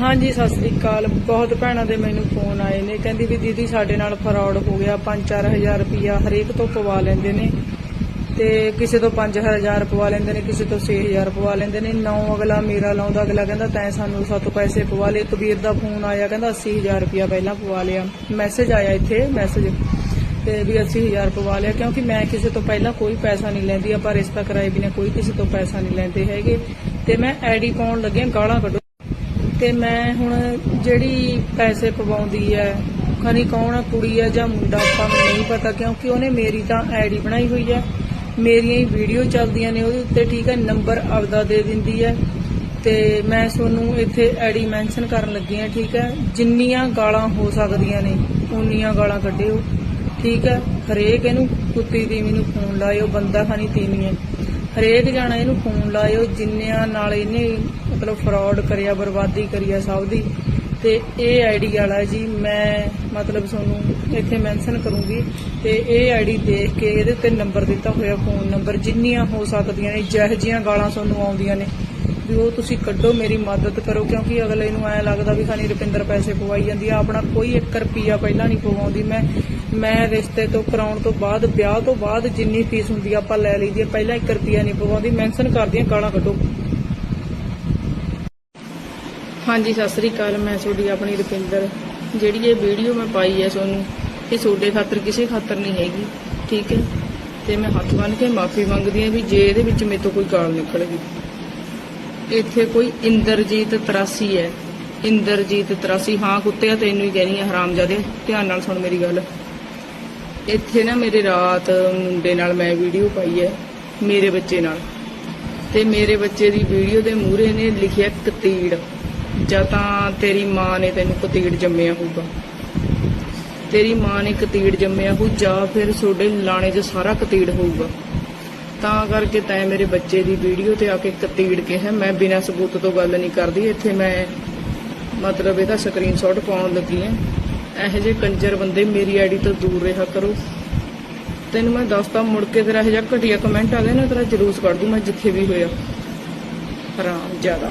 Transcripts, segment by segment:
ਹਾਂਜੀ, ਸਤਿ ਸ੍ਰੀ ਅਕਾਲ। ਬਹੁਤ ਭੈਣਾਂ ਦੇ ਮੈਨੂੰ ਫੋਨ ਆਏ ਨੇ। ਕਹਿੰਦੀ ਵੀ ਦੀਦੀ ਸਾਡੇ ਨਾਲ ਫਰਾਡ ਹੋ ਗਿਆ। 5-4000 ਰੁਪਇਆ ਹਰੇਕ ਤੋਂ ਪਵਾ ਲੈਂਦੇ ਨੇ। ਤੇ ਕਿਸੇ ਤੋਂ 5000 ਪਵਾ ਲੈਂਦੇ ਨੇ, ਕਿਸੇ ਤੋਂ 6000 ਪਵਾ ਲੈਂਦੇ ਨੇ। ਨੌ ਅਗਲਾ ਮੇਰਾ ਲਾਉਂਦਾ, ਅਗਲਾ ਕਹਿੰਦਾ, ਤੈਂ ਸਾਨੂੰ ਸੱਤ ਪੈਸੇ ਪਵਾ ਲਏ। ਕਬੀਰ ਦਾ ਫੋਨ ਆਇਆ, ਕਹਿੰਦਾ 80000 ਰੁਪਇਆ ਪਹਿਲਾਂ ਪਵਾ ਲਿਆ। ਮੈਸੇਜ ਆਇਆ ਇੱਥੇ, ਮੈਸੇਜ। ਤੇ ਵੀ 80000 ਪਵਾ ਲਿਆ, ਕਿਉਂਕਿ ਮੈਂ ਕਿਸੇ ਤੋਂ ਪਹਿਲਾਂ ਕੋਈ ਪੈਸਾ ਨਹੀਂ ਲੈਂਦੀ। ਆਪਾਂ ਰਿਸ਼ਤਾ ਕਰਾਏ ਬਿਨਾਂ ਕੋਈ ਕਿਸੇ ਤੋਂ ਪੈਸਾ ਨਹੀਂ ਲੈਂਦੇ ਹੈਗੇ। ਤੇ ਮੈਂ ਆਈਡੀ ਪਾਉਣ ਲੱਗਿਆ ਗਾਲਾਂ ਕੱਢੋ। ਤੇ ਮੈਂ ਹੁਣ ਜਿਹੜੀ ਪੈਸੇ ਪਵਾਉਂਦੀ ਹੈ ਖਣੀ ਕੌਣ ਆ, ਕੁੜੀ ਹੈ ਜਾਂ ਮੁੰਡਾ ਆਪਾਂ ਨੂੰ ਨਹੀਂ ਪਤਾ, ਕਿਉਂਕਿ ਉਹਨੇ ਮੇਰੀ ਤਾਂ ਆਈਡੀ ਬਣਾਈ ਹੋਈ ਹੈ। ਮੇਰੀਆਂ ਹੀ ਵੀਡੀਓ ਚੱਲਦੀਆਂ ਨੇ, ਉਹਦੇ ਉੱਤੇ ਠੀਕ ਹੈ, ਨੰਬਰ ਆਪਦਾ ਦੇ ਦਿੰਦੀ ਹੈ। ਤੇ ਮੈਂ ਤੁਹਾਨੂੰ ਇੱਥੇ ਆਈਡੀ ਮੈਂਸ਼ਨ ਕਰਨ ਲੱਗੀ ਹਾਂ, ਠੀਕ ਹੈ। ਜਿੰਨੀਆਂ ਗਾਲਾਂ ਹੋ ਸਕਦੀਆਂ ਨੇ, ਉਨੀਆਂ ਗਾਲਾਂ ਕੱਢਿਓ, ਠੀਕ ਹੈ। ਹਰੇਕ ਇਹਨੂੰ ਕੁੱਤੀ ਦੀ ਮੈਨੂੰ ਫੋਨ ਲਾਇਓ, ਬੰਦਾ ਖਾਨੀ ਤੀਵੀਂ ਹੈ। ਹਰੇਕ ਜਾਣਾ ਇਹਨੂੰ ਫੋਨ ਲਾਇਓ, ਜਿੰਨਿਆਂ ਨਾਲ ਇਹਨੇ ਮਤਲਬ ਫਰਾਡ ਕਰਿਆ, ਬਰਬਾਦੀ ਕਰੀ ਆ ਸਭ ਦੀ। ਤੇ ਇਹ ਆਈਡੀ ਵਾਲਾ ਜੀ, ਮੈਂ ਮਤਲਬ ਤੁਹਾਨੂੰ ਇੱਥੇ ਮੈਂਸ਼ਨ ਕਰੂੰਗੀ। ਤੇ ਇਹ ਆਈਡੀ ਦੇਖ ਕੇ ਇਹਦੇ ਉੱਤੇ ਨੰਬਰ ਦਿੱਤਾ ਹੋਇਆ ਫੋਨ ਨੰਬਰ ਜਿੰਨੀਆਂ ਹੋ ਸਕਦੀਆਂ ਨੇ, ਜਿਹੋ ਜਿਹੀਆਂ ਗਾਲਾਂ ਤੁਹਾਨੂੰ ਆਉਂਦੀਆਂ ਨੇ। ਵੀ ਉਹ ਤੁਸੀਂ ਕੱਢੋ, ਮੇਰੀ ਮਦਦ ਕਰੋ, ਕਿਉਂਕਿ ਅਗਲੇ ਨੂੰ ਐ ਲੱਗਦਾ ਵੀ ਖਾਨੀ ਰੁਪਿੰਦਰ ਪੈਸੇ ਪਵਾਈ ਜਾਂਦੀ ਆ। ਆਪਣਾ ਕੋਈ 1 ਰੁਪਿਆ ਪਹਿਲਾਂ ਨਹੀਂ ਪਵਾਉਂਦੀ। ਮੈਂ ਮੈਂ ਰਿਸ਼ਤੇ ਤੋਂ, ਕਰਾਉਣ ਤੋਂ ਬਾਅਦ, ਵਿਆਹ ਤੋਂ ਬਾਅਦ ਜਿੰਨੀ ਫੀਸ ਹੁੰਦੀ ਆਪਾਂ ਲੈ ਲਈਦੀ ਪਹਿਲਾਂ 1 ਰੁਪਿਆ ਨਹੀਂ ਪਵਾਉਂਦੀ। ਮੈਂਸ਼ਨ ਕਰਦੀ ਆ, ਗਾਲਾਂ ਕੱਢੋ। ਹਾਂਜੀ, ਸਤਿ ਸ੍ਰੀ ਅਕਾਲ। ਮੈਂ ਤੁਹਾਡੀ ਆਪਣੀ ਰੁਪਿੰਦਰ। ਜਿਹੜੀ ਇਹ ਵੀਡੀਓ ਮੈਂ ਪਾਈ ਹੈ ਤੁਹਾਨੂੰ, ਇਹ ਤੁਹਾਡੇ ਖਾਤਰ ਕਿਸੇ ਖਾਤਰ ਨਹੀਂ ਹੈਗੀ, ਠੀਕ ਹੈ? ਤੇ ਮੈਂ ਹੱਥ ਬੰਨ੍ਹ ਕੇ ਮਾਫੀ ਮੰਗਦੀ ਹਾਂ ਵੀ ਜੇ ਇਹਦੇ ਵਿੱਚ ਮੇਰੇ ਤੋਂ ਕੋਈ ਗਾਲ ਨਿਕਲ ਗਈ ਇੱਥੇ ਕੋਈ ਇੰਦਰਜੀਤ 83 ਹੈ। ਇੰਦਰਜੀਤ 83 ਹਾਂ, ਕੁੱਤਿਆ ਤੈਨੂੰ ਹੀ ਕਹਿਣੀ ਹੈ, ਹਰਾਮਜ਼ਾਦੇ, ਧਿਆਨ ਨਾਲ ਸੁਣ ਮੇਰੀ ਗੱਲ। ਇੱਥੇ ਨਾ ਮੇਰੇ ਰਾਤ ਮੁੰਡੇ ਨਾਲ ਮੈਂ ਵੀਡੀਓ ਪਾਈ ਹੈ, ਮੇਰੇ ਬੱਚੇ ਨਾਲ। ਤੇ ਮੇਰੇ ਬੱਚੇ ਦੀ ਵੀਡੀਓ ਦੇ ਮੂਹਰੇ ਨੇ ਲਿਖਿਆ ਕਤੀੜ ਜਾਂ ਤਾਂ ਤੇਰੀ ਮਾਂ ਨੇ ਤੈਨੂੰ ਕਤੀੜ ਜੰਮਿਆ ਹੋਊਗਾ। ਤੇਰੀ ਮਾਂ ਨੇ ਕਤੀੜ ਜੰਮਿਆ ਹੋਊ, ਜਾਂ ਫਿਰ ਤੁਹਾਡੇ ਲਾਣੇ 'ਚ ਸਾਰਾ ਕਤੀੜ ਹੋਊਗਾ। ਤਾਂ ਕਰਕੇ ਤੈਂ ਮੇਰੇ ਬੱਚੇ ਦੀ ਵੀਡੀਓ ਤੇ ਆ ਕੇ ਕਤੀੜ ਕਿਹਾ। ਮੈਂ ਬਿਨਾਂ ਸਬੂਤ ਤੋਂ ਗੱਲ ਨਹੀਂ ਕਰਦੀ। ਇੱਥੇ ਮੈਂ ਮਤਲਬ ਇਹਦਾ ਸਕਰੀਨਸ਼ਾਟ ਪਾਉਣ ਲੱਗੀ ਆ ਇਹੋ ਜਿਹੇ ਕੰਜਰ ਬੰਦੇ ਮੇਰੀ ਆਈਡੀ ਤੋਂ ਦੂਰ ਰਿਹਾ ਕਰੋ। ਤੈਨੂੰ ਮੈਂ ਦੱਸਦਾ, ਮੁੜ ਕੇ ਤੇਰਾ ਇਹੋ ਜਿਹਾ ਘਟੀਆ ਕਮੈਂਟ ਆ ਗਿਆ ਨਾ, ਤੇਰਾ ਜਲੂਸ ਕੱਢ ਦੂੰ ਮੈਂ ਜਿੱਥੇ ਵੀ ਹੋਇਆ। ਹਰਾਮ ਜ਼ਿਆਦਾ।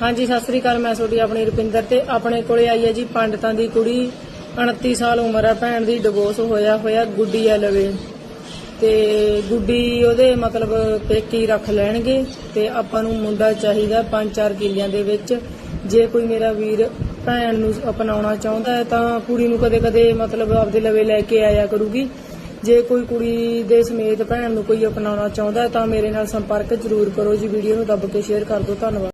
ਹਾਂਜੀ, ਸਤਿ ਸ੍ਰੀ ਅਕਾਲ, ਮੈਂ ਤੁਹਾਡੀ ਆਪਣੀ ਰੁਪਿੰਦਰ ਤੇ ਆਪਣੇ ਕੋਲੇ ਆਈ ਹੈ ਜੀ ਪੰਡਤਾਂ ਦੀ ਕੁੜੀ 29 ਸਾਲ ਉਮਰ ਹੈ ਭੈਣ ਦੀ ਡਿਵੋਰਸ ਹੋਇਆ ਹੋਇਆ, ਗੁੱਡੀ ਆ ਲਵੇ। ਤੇ ਗੁੱਡੀ ਉਹਦੇ ਮਤਲਬ ਪੇਕੀ ਰੱਖ ਲੈਣਗੇ ਤੇ ਆਪਾਂ ਨੂੰ ਮੁੰਡਾ ਚਾਹੀਦਾ 5-4 ਕਿੱਲਿਆਂ ਦੇ ਵਿੱਚ। ਜੇ ਕੋਈ ਮੇਰਾ ਵੀਰ ਭੈਣ ਨੂੰ ਅਪਣਾਉਣਾ ਚਾਹੁੰਦਾ ਹੈ ਤਾਂ ਕੁੜੀ ਨੂੰ ਕਦੇ-ਕਦੇ ਮਤਲਬ ਆਪਦੇ ਲਵੇ ਲੈ ਕੇ ਆਇਆ ਕਰੂਗੀ। ਜੇ ਕੋਈ ਕੁੜੀ ਦੇ ਸਮੇਤ ਭੈਣ ਨੂੰ ਕੋਈ ਅਪਣਾਉਣਾ ਚਾਹੁੰਦਾ ਹੈ ਤਾਂ ਮੇਰੇ ਨਾਲ ਸੰਪਰਕ ਜ਼ਰੂਰ ਕਰੋ ਜੀ, ਵੀਡੀਓ ਨੂੰ ਦੱਬ ਕੇ ਸ਼ੇਅਰ ਕਰ ਦਿਓ, ਧੰਨਵਾਦ।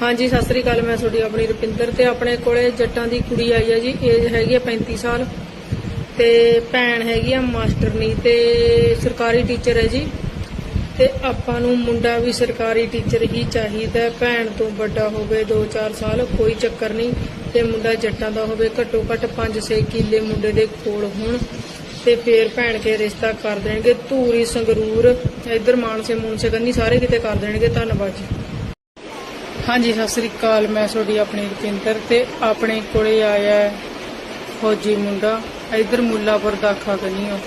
ਹਾਂਜੀ, ਸਤਿ ਸ੍ਰੀ ਅਕਾਲ, ਮੈਂ ਤੁਹਾਡੀ ਆਪਣੀ ਰੁਪਿੰਦਰ ਤੇ ਆਪਣੇ ਕੋਲੇ ਜੱਟਾਂ ਦੀ ਕੁੜੀ ਆਈ ਹੈ ਜੀ ਏਜ ਹੈਗੀ ਹੈ 35 ਸਾਲ ਤੇ ਭੈਣ ਹੈਗੀ ਆ ਮਾਸਟਰਨੀ ਤੇ ਸਰਕਾਰੀ ਟੀਚਰ ਹੈ ਜੀ। ਤੇ ਆਪਾਂ ਨੂੰ ਮੁੰਡਾ ਵੀ ਸਰਕਾਰੀ ਟੀਚਰ ਹੀ ਚਾਹੀਦਾ, ਭੈਣ ਤੋਂ ਵੱਡਾ ਹੋਵੇ 2-4 ਸਾਲ, ਕੋਈ ਚੱਕਰ ਨਹੀਂ ਤੇ ਮੁੰਡਾ ਜੱਟਾਂ ਦਾ ਹੋਵੇ, ਘੱਟੋ ਘੱਟ 5-6 ਕਿੱਲੇ ਮੁੰਡੇ ਦੇ ਕੋਲ ਹੋਣ, ਤੇ ਫੇਰ ਭੈਣ ਕੇ ਰਿਸ਼ਤਾ ਕਰ ਦੇਣਗੇ, ਧੂਰੀ, ਸੰਗਰੂਰ, ਇੱਧਰ ਮਾਨਸੇ ਮੂਨਸੇ ਕੰਨੀ ਸਾਰੇ ਕਿਤੇ ਕਰ ਦੇਣਗੇ, ਧੰਨਵਾਦ ਜੀ। ਹਾਂਜੀ, ਸਤਿ ਸ੍ਰੀ ਅਕਾਲ। ਮੈਂ ਤੁਹਾਡੀ ਆਪਣੀ ਰੁਪਿੰਦਰ ਤੇ ਆਪਣੇ ਕੋਲੇ ਆਇਆ ਫੌਜੀ ਮੁੰਡਾ। ਇਧਰ ਮੁੱਲਾਪੁਰ ਦਾਖਾ ਕਨੀਓ।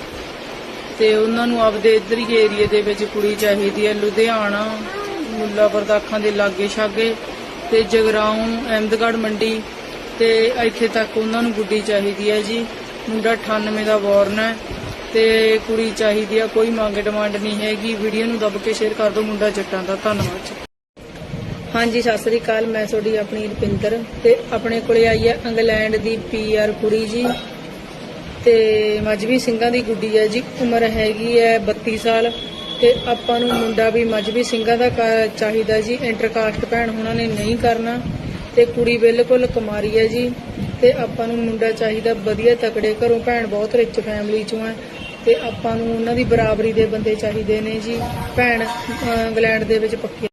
ਤੇ ਉਹਨਾਂ ਨੂੰ ਆਪਦੇ ਇਧਰ ਹੀ ਏਰੀਏ ਦੇ ਵਿੱਚ ਕੁੜੀ ਚਾਹੀਦੀ ਹੈ। ਲੁਧਿਆਣਾ, ਮੁੱਲਾਪੁਰ ਦਾਖਾਂ ਦੇ ਲਾਗੇ ਛਾਗੇ ਤੇ ਜਗਰਾਉਂ, ਅਹਿਮਦਗੜ੍ਹ ਮੰਡੀ ਤੇ ਇੱਥੇ ਤੱਕ ਉਹਨਾਂ ਨੂੰ ਗੁੱਡੀ ਚਾਹੀਦੀ ਹੈ ਜੀ। ਮੁੰਡਾ 98 ਦਾ ਬੋਰਨ ਹੈ ਤੇ ਕੁੜੀ ਚਾਹੀਦੀ ਆ ਕੋਈ ਮੰਗ ਡਿਮਾਂਡ ਨਹੀਂ ਹੈਗੀ। ਵੀਡੀਓ ਨੂੰ ਦੱਬ ਕੇ ਸ਼ੇਅਰ ਕਰ ਦਿਓ। ਮੁੰਡਾ ਜੱਟਾਂ ਦਾ। ਧੰਨਵਾਦ ਜੀ। ਹਾਂਜੀ, ਸਤਿ ਸ੍ਰੀ ਅਕਾਲ। ਮੈਂ ਤੁਹਾਡੀ ਆਪਣੀ ਰੁਪਿੰਦਰ ਤੇ ਆਪਣੇ ਕੋਲੇ ਆਈ ਹੈ ਇੰਗਲੈਂਡ ਦੀ ਪੀਆਰ ਕੁੜੀ ਜੀ। ਤੇ ਮਜਬੀ ਸਿੰਘਾਂ ਦੀ ਗੁੱਡੀ ਹੈ ਜੀ। ਉਮਰ ਹੈਗੀ ਹੈ 32 ਸਾਲ ਤੇ ਆਪਾਂ ਨੂੰ ਮੁੰਡਾ ਵੀ ਮਜਬੀ ਸਿੰਘਾਂ ਦਾ ਕਾ- ਚਾਹੀਦਾ ਜੀ। ਇੰਟਰਕਾਸਟ ਭੈਣ ਉਹਨਾਂ ਨੇ ਨਹੀਂ ਕਰਨਾ ਤੇ ਕੁੜੀ ਬਿਲਕੁਲ ਕੁਮਾਰੀ ਹੈ ਜੀ। ਤੇ ਆਪਾਂ ਨੂੰ ਮੁੰਡਾ ਚਾਹੀਦਾ ਵਧੀਆ ਤਕੜੇ ਘਰੋਂ। ਭੈਣ ਬਹੁਤ ਰਿਚ ਫੈਮਿਲੀ ਚੋਂ ਹੈ। ਤੇ ਆਪਾਂ ਨੂੰ ਉਹਨਾਂ ਦੀ ਬਰਾਬਰੀ ਦੇ ਬੰਦੇ ਚਾਹੀਦੇ ਨੇ ਜੀ। ਭੈਣ ਇੰਗਲੈਂਡ ਦੇ ਵਿੱਚ ਪੱਕੇ